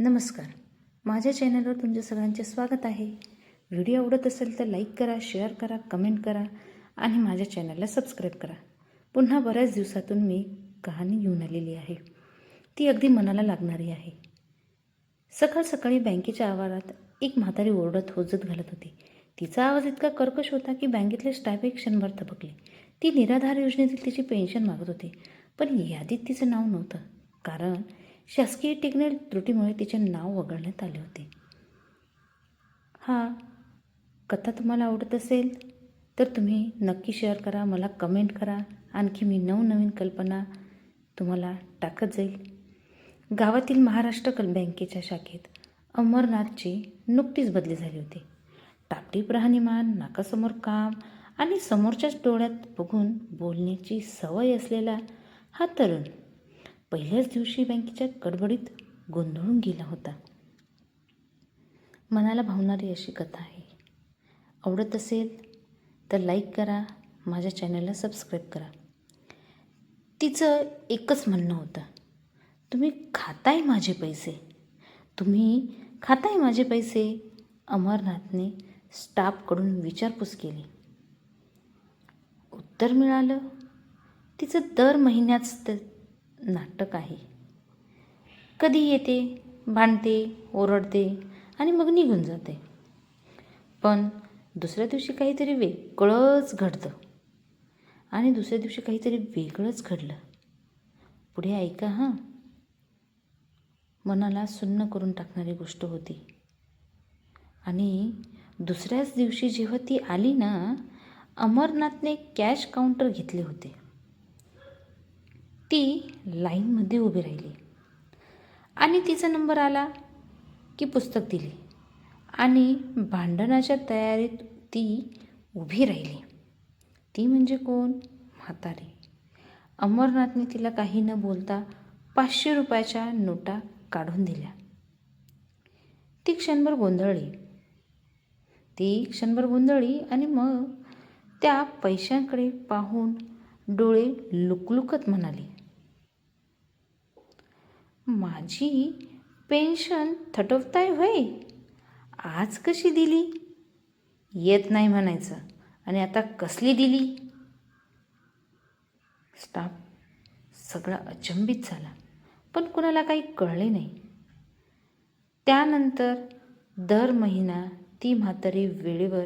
नमस्कार. माझ्या चॅनलवर तुमच्या सगळ्यांचे स्वागत आहे. व्हिडिओ आवडत असेल तर लाईक करा शेअर करा कमेंट करा आणि माझ्या चॅनलला सबस्क्राईब करा. पुन्हा बऱ्याच दिवसातून मी कहाणी घेऊन आलेली आहे. ती अगदी मनाला लागणारी आहे. सकाळ सकाळी बँकेच्या आवारात एक म्हातारी ओरडत होजत घालत होती. तिचा आवाज इतका कर्कश होता की बँकेतले स्टाफ एक क्षणभर थबकले. ती निराधार योजनेतील तिची पेन्शन मागत होती. पण यादीत तिचं नाव नव्हतं. कारण शासकीय टेक्निकल त्रुटीमुळे तिचे नाव वगळण्यात आले होते. हा कथा तुम्हाला आवडत असेल तर तुम्ही नक्की शेअर करा मला कमेंट करा. आणखी मी नवनवीन कल्पना तुम्हाला टाकत जाईल. गावातील महाराष्ट्र कल बँकेच्या शाखेत अमरनाथची नुकतीच बदली झाली होती. टापटीप राहणीमान नाकासमोर काम आणि समोरच्याच डोळ्यात बघून बोलण्याची सवय असलेला हा तरुण पहिल्याच दिवशी बँकेच्या गडबडीत गोंधळून गेला होता. मनाला भावणारी अशी कथा आहे. आवडत असेल तर लाईक करा माझ्या चॅनलला सबस्क्राईब करा. तिचं एकच म्हणणं होतं तुम्ही खाताय माझे पैसे? तुम्ही खाताय माझे पैसे? अमरनाथने स्टाफकडून विचारपूस केली. उत्तर मिळालं तिचं दर महिन्याच नाटक आहे. कधी येते भांडते ओरडते आणि मग निघून जाते. पण दुसऱ्या दिवशी काहीतरी वेगळंच घडतं. आणि दुसऱ्या दिवशी काहीतरी वेगळंच घडलं. पुढे ऐका हां. मनाला सुन्न करून टाकणारी गोष्ट होती. आणि दुसऱ्याच दिवशी जेव्हा ती आली ना अमरनाथने कॅश काउंटर घेतले होते. ती लाईनमध्ये उभी राहिली. आणि तिचा नंबर आला की पुस्तक दिली. आणि भांडणाच्या तयारीत ती उभी राहिली. ती म्हणजे कोण? म्हातारी. अमरनाथने तिला काही न बोलता पाचशे रुपयाच्या नोटा काढून दिल्या. ती क्षणभर गोंधळली. ती क्षणभर गोंधळली आणि मग त्या पैशांकडे पाहून डोळे लुकलुकत म्हणाली. माझी पेन्शन थटवताय होय आज कशी दिली? येत नाही म्हणायचं. आणि आता कसली दिली? स्टाफ सगळा अचंबित झाला. पण कुणाला काही कळले नाही. त्यानंतर दर महिना ती म्हातारी वेळेवर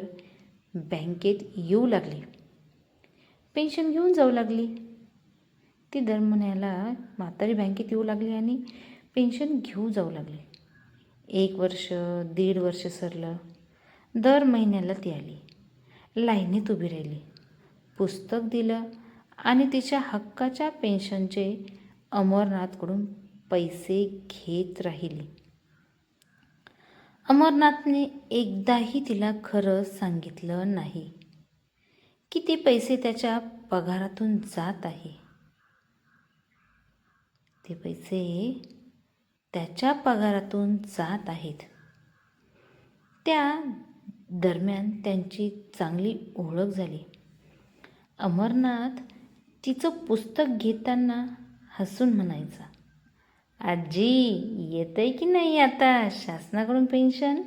बँकेत येऊ लागली. पेन्शन घेऊन जाऊ लागली. ती दर महिन्याला म्हातारी बँकेत येऊ लागली आणि पेन्शन घेऊ जाऊ लागली. एक वर्ष दीड वर्ष सरलं. दर महिन्याला ती आली. लाईनीत उभी राहिली. पुस्तक दिलं आणि तिच्या हक्काच्या पेन्शनचे अमरनाथकडून पैसे घेत राहिली. अमरनाथने एकदाही तिला खरं सांगितलं नाही की ते पैसे त्याच्या पगारातून जात आहे. ते पैसे त्याच्या पगारातून जात आहेत. त्या दरम्यान त्यांची चांगली ओळख झाली. अमरनाथ तिचं पुस्तक घेताना हसून म्हणायचा आजी येतंय की नाही आता शासनाकडून पेन्शन?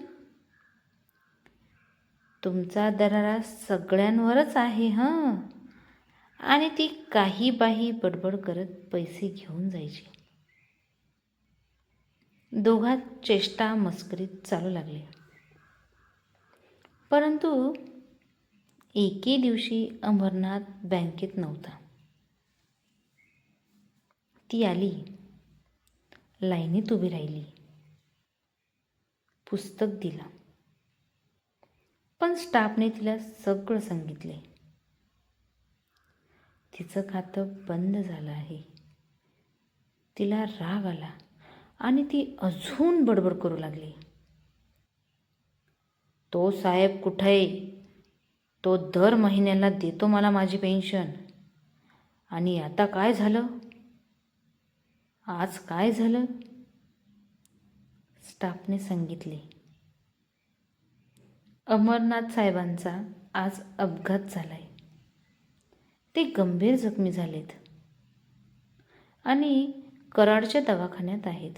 तुमचा दरारा सगळ्यांवरच आहे हां. आणि ती काही बाही बडबड करत पैसे घेऊन जायची. दोघात चेष्टा मस्करीत चालू लागले परंतु एके दिवशी अमरनाथ बँकेत नव्हता. ती आली. लाईनीत उभी राहिली. पुस्तक दिला. पण स्टाफने तिला सगळं सांगितले. तिचं खातं बंद झालं आहे. तिला राग आला आणि ती अजून बडबड करू लागली. तो साहेब कुठे तो दर महिन्याला देतो मला माझी पेन्शन. आणि आता काय झालं? आज काय झालं? स्टाफने सांगितले. अमरनाथ साहेबांचा आज अपघात झालाय. ते गंभीर जखमी झालेत. आणि कराडच्या दवाखान्यात आहेत.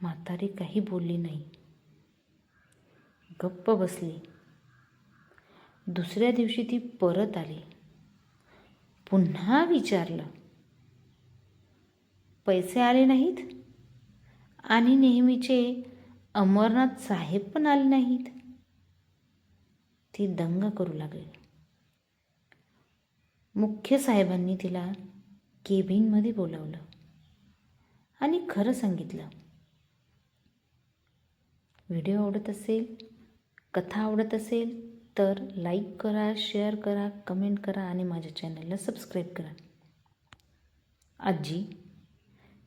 म्हातारी काही बोलली नाही. गप्प बसली. दुसऱ्या दिवशी ती परत आली. पुन्हा विचारलं. पैसे आले नाहीत? आणि नेहमीचे अमरनाथ साहेब पण आले नाहीत? ती दंग करू लागली. मुख्य साहेबांनी तिला केबिनमध्ये बोलावलं आणि खरं सांगितलं. व्हिडिओ आवडत असेल कथा आवडत असेल तर लाईक करा शेअर करा कमेंट करा आणि माझ्या चॅनलला सबस्क्राईब करा. आजी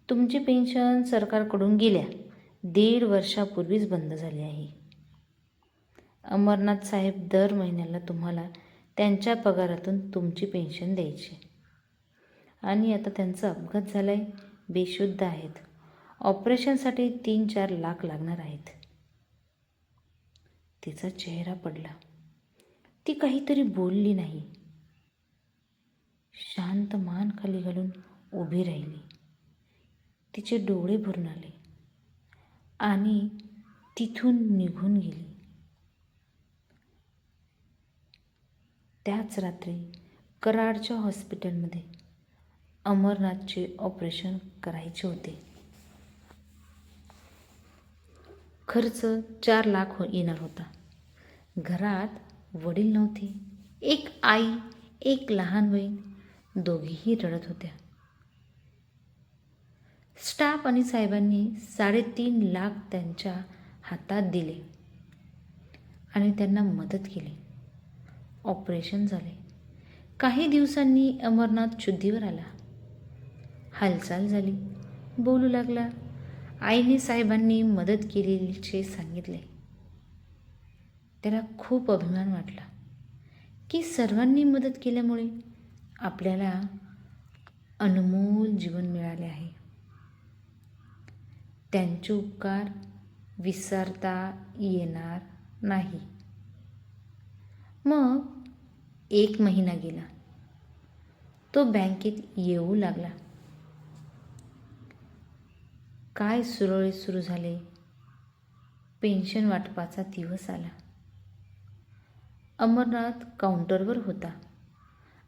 तुमची पेन्शन सरकारकडून गेल्या. दीड वर्षापूर्वीच बंद झाली आहे. अमरनाथ साहेब दर महिन्याला तुम्हाला त्यांच्या पगारातून तुमची पेन्शन द्यायची. आणि आता त्यांचा अपघात झाला आहे बेशुद्ध आहेत. ऑपरेशनसाठी तीन चार लाख लागणार आहेत. तिचा चेहरा पडला. ती काहीतरी बोलली नाही. शांत मान खाली घालून उभी राहिली. तिचे डोळे भरून आले आणि तिथून निघून गेली. त्याच रात्री कराडच्या हॉस्पिटलमध्ये अमरनाथचे ऑपरेशन करायचे होते. खर्च चार लाख हो येणार होता. घरात वडील नव्हते. एक आई एक लहान बहीण दोघीही रडत होत्या. स्टाफ आणि साहेबांनी साडेतीन लाख त्यांच्या हातात दिले आणि त्यांना मदत केली. ऑपरेशन झाले. काही दिवसांनी अमरनाथ शुद्धीवर आला. हालचाल झाली. बोलू लागला आईने साहेबांनी मदत केलेलीचे सांगितले. त्याला खूप अभिमान वाटला की सर्वांनी मदत केल्यामुळे आपल्याला अनमोल जीवन मिळाले आहे. त्यांचे उपकार विसरता येणार नाही. मग एक महिना गेला. तो बँकेत येऊ लागला. काय सुरळीत सुरू झाले? पेन्शन वाटपाचा दिवस आला. अमरनाथ काउंटरवर होता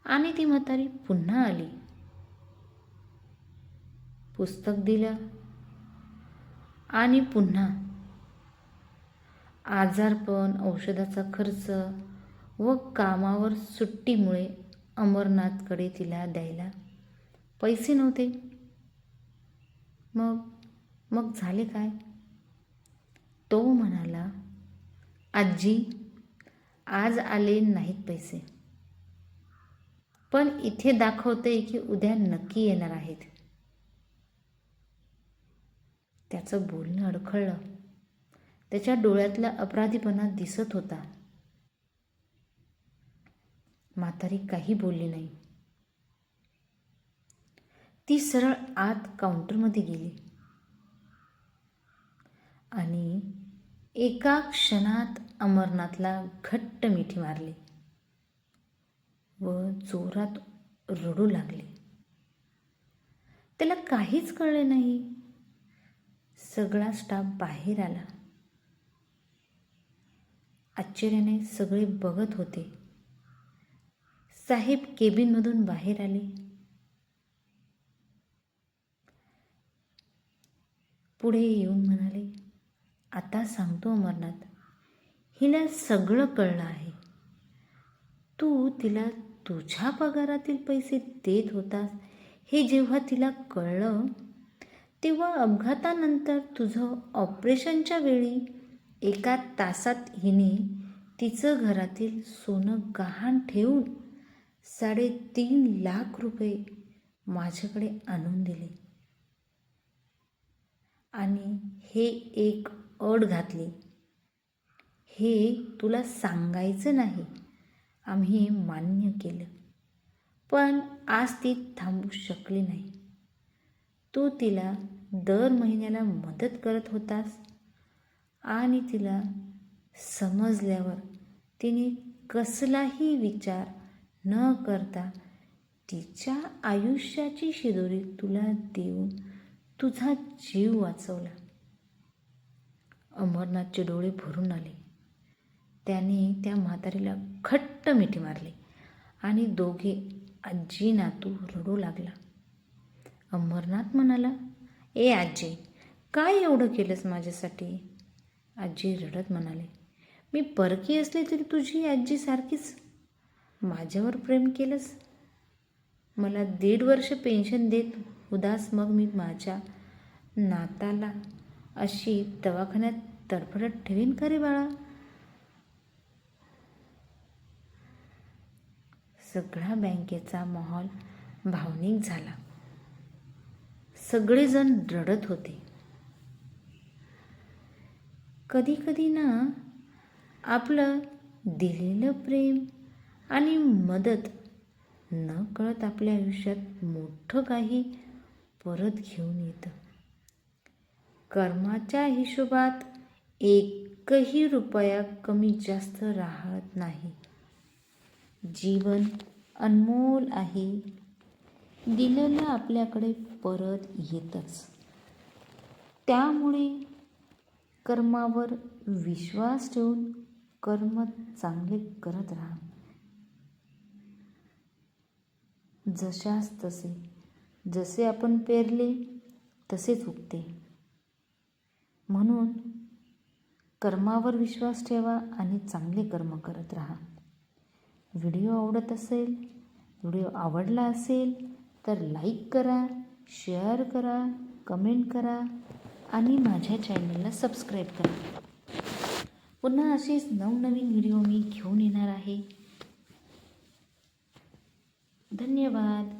आणि ती म्हातारी पुन्हा आली. पुस्तक दिलं आणि पुन्हा आजारपण औषधाचा खर्च व कामावर सुट्टीमुळे अमरनाथकडे तिला द्यायला पैसे नव्हते. मग मग झाले काय? तो म्हणाला आजी आज आले नाहीत पैसे. पण इथे दाखवते की उद्या नक्की येणार आहेत. त्याचं बोलणं अडखळलं. त्याच्या डोळ्यातला अपराधीपणा दिसत होता. म्हातारी काही बोलली नाही. ती सरळ आत काउंटरमध्ये गेली. आणि एका क्षणात अमरनाथला घट्ट मिठी मारली व जोरात रडू लागले. त्याला काहीच कळले नाही. सगळा स्टाफ बाहेर आला. आश्चर्याने सगळे बघत होते. साहेब केबिनमधून बाहेर आले. पुढे येऊन म्हणाले आता सांगतो अमरनाथ हिला सगळं कळलं आहे. तू तिला तुझ्या पगारातील पैसे देत होतास. हे जेव्हा तिला कळलं तेव्हा अपघातानंतर तुझं ऑपरेशनच्या वेळी एका तासात हिने तिचं घरातील सोनं गहाण ठेवून साडेतीन लाख रुपये माझ्याकडे आणून दिले. आणि हे एक अड घातली. हे तुला सांगायचं नाही आम्ही मान्य केलं. पण आज ती थांबू शकली नाही. तू तिला दर महिन्याला मदत करत होतास आणि तिला समजल्यावर तिने कसलाही विचार न करता तिच्या आयुष्याची शिदोरी तुला देऊन तुझा जीव वाचवला. अमरनाथचे डोळे भरून आले. त्याने त्या म्हातारीला खट्ट मिठी मारली आणि दोघे आजी नातू रडू लागला. अमरनाथ म्हणाला ए आजी काय एवढं केलंस माझ्यासाठी? आजी रडत म्हणाले मी परकी असले तरी तुझी आजी सारखीच माझ्यावर प्रेम केलंस? मला दीड वर्ष पेन्शन देत उदास मग मी माझ्या नाताला अशी दवाखान्यात तडफडत ठेवीन का रे बाळा? सगळा बँकेचा माहोल भावनिक झाला. सगळेजण रडत होते. कधी कधी ना आपलं दिलेलं प्रेम आणि मदत न कळत आपल्या आयुष्यात मोठं काही परत घेऊन येतं. कर्माच्या हिशोबात एकही रुपया कमी जास्त राहत नाही. जीवन अनमोल आहे. दिलेलं आपल्याकडे परत येतच. त्यामुळे कर्मावर विश्वास ठेवून कर्म चांगले करत राहा. जशास तसे जसे आपण पेरले तसेच उगते. म्हणून कर्मावर विश्वास ठेवा आणि चांगले कर्म करत राहा. व्हिडिओ आवडत असेल व्हिडिओ आवडला असेल तर लाईक करा शेअर करा कमेंट करा आणि माझ्या चॅनलला सबस्क्राईब करा. पुन्हा असेच नवनवीन व्हिडिओ मी घेऊन येणार आहे. धन्यवाद.